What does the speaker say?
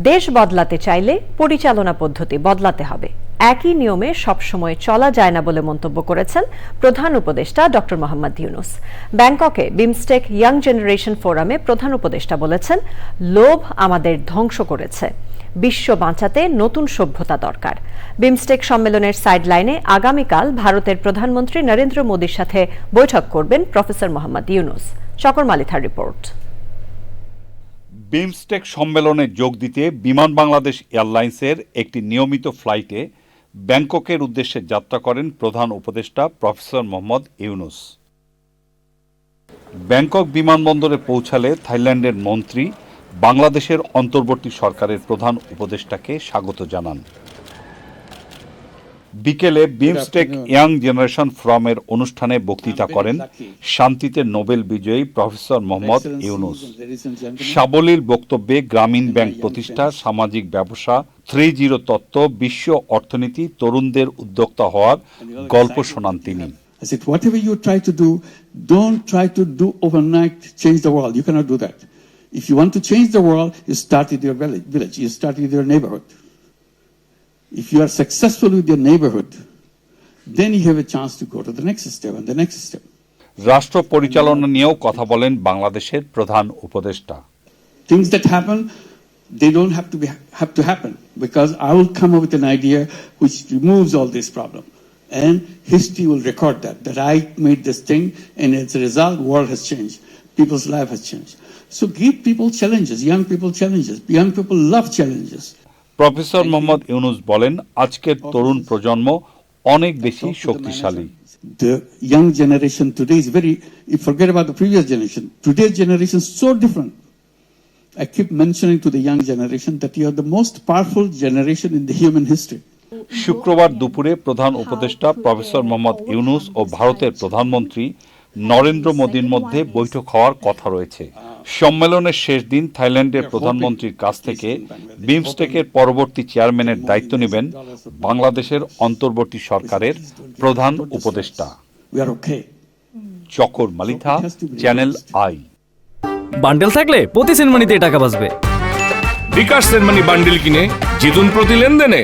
দেশ বদলাতে চাইলে পরিচালনা পদ্ধতি বদলাতে হবে। একই নিয়মে সবসময় চলা যায় না বলে মন্তব্য করেছেন প্রধান উপদেষ্টা ড. মোহাম্মদ ইউনুস। ব্যাংককে বিমস্টেক ইয়াং জেনারেশন ফোরামে প্রধান উপদেষ্টা বলেছেন, লোভ আমাদের ধ্বংস করেছে। বিশ্ব বাঁচাতে নতুন সভ্যতা দরকার। বিমস্টেক সম্মেলনের সাইডলাইনে আগামীকাল ভারতের প্রধানমন্ত্রী নরেন্দ্র মোদীর সাথে বৈঠক করবেন প্রফেসর মোহাম্মদ ইউনুস। চকর মালিথার রিপোর্ট। বিমস্টেক সম্মেলনে যোগ দিতে বিমান বাংলাদেশ এয়ারলাইন্সের একটি নিয়মিত ফ্লাইটে ব্যাংককের উদ্দেশ্যে যাত্রা করেন প্রধান উপদেষ্টা প্রফেসর মোহাম্মদ ইউনুস। ব্যাংকক বিমানবন্দরে পৌঁছালে থাইল্যান্ডের মন্ত্রী বাংলাদেশের অন্তর্বর্তী সরকারের প্রধান উপদেষ্টাকে স্বাগত জানান। বিকেলে বিমস্টেক ইয়াং জেনারেশন ফ্রমের অনুষ্ঠানে বক্তৃতা করেন শান্তিতে নোবেল বিজয়ী প্রফেসর মোহাম্মদ ইউনুস। সাবলীল বক্তব্যে গ্রামীণ ব্যাংক প্রতিষ্ঠা সামাজিক ব্যবসা থ্রি জিরো তত্ত্ব বিশ্ব অর্থনীতি তরুণদের উদ্যোক্তা হওয়ার গল্প শোনান তিনি। If you want to change the world, you start in your village, you start in your neighborhood. If you are successful with your neighborhood, then you have a chance to go to the next step and the next step. রাষ্ট্র পরিচালনা নিয়েও কথা বলেন বাংলাদেশের প্রধান উপদেষ্টা Things that happen, they don't have to be have to happen because I will come up with an idea which removes all this problem. And history will record that, that I made this thing and as a result, world has changed. People's life has changed. So give people challenges, young people challenges. Young people love challenges. Professor Muhammad Yunus বলেন আজকের তরুণ প্রজন্ম অনেক বেশি শক্তিশালী The young generation today is very, you forget about the previous generation. Today's generation is so different. I keep mentioning to the young generation that you are the most powerful generation in the human history. শুক্রবার দুপুরে প্রধান উপদেষ্টা professor Mohammad Yunus ও ভারতের প্রধানমন্ত্রী নরেন্দ্র মোদীর মধ্যে বৈঠক হওয়ার কথা রয়েছে সম্মেলনের শেষ দিন থাইল্যান্ডের প্রধানমন্ত্রীর কাছ থেকে বিমস্টেকের পরবর্তী চেয়ারম্যানের দায়িত্ব নেবেন বাংলাদেশের অন্তর্বর্তী সরকারের প্রধান উপদেষ্টা. Chakor Malitha channel I. Bundle থাকলে প্রতি সিনেমানিতে টাকা বাঁচবে। বিকাশ সেনমানি বান্ডিল কিনে জিতুন প্রতি লেনদেনে।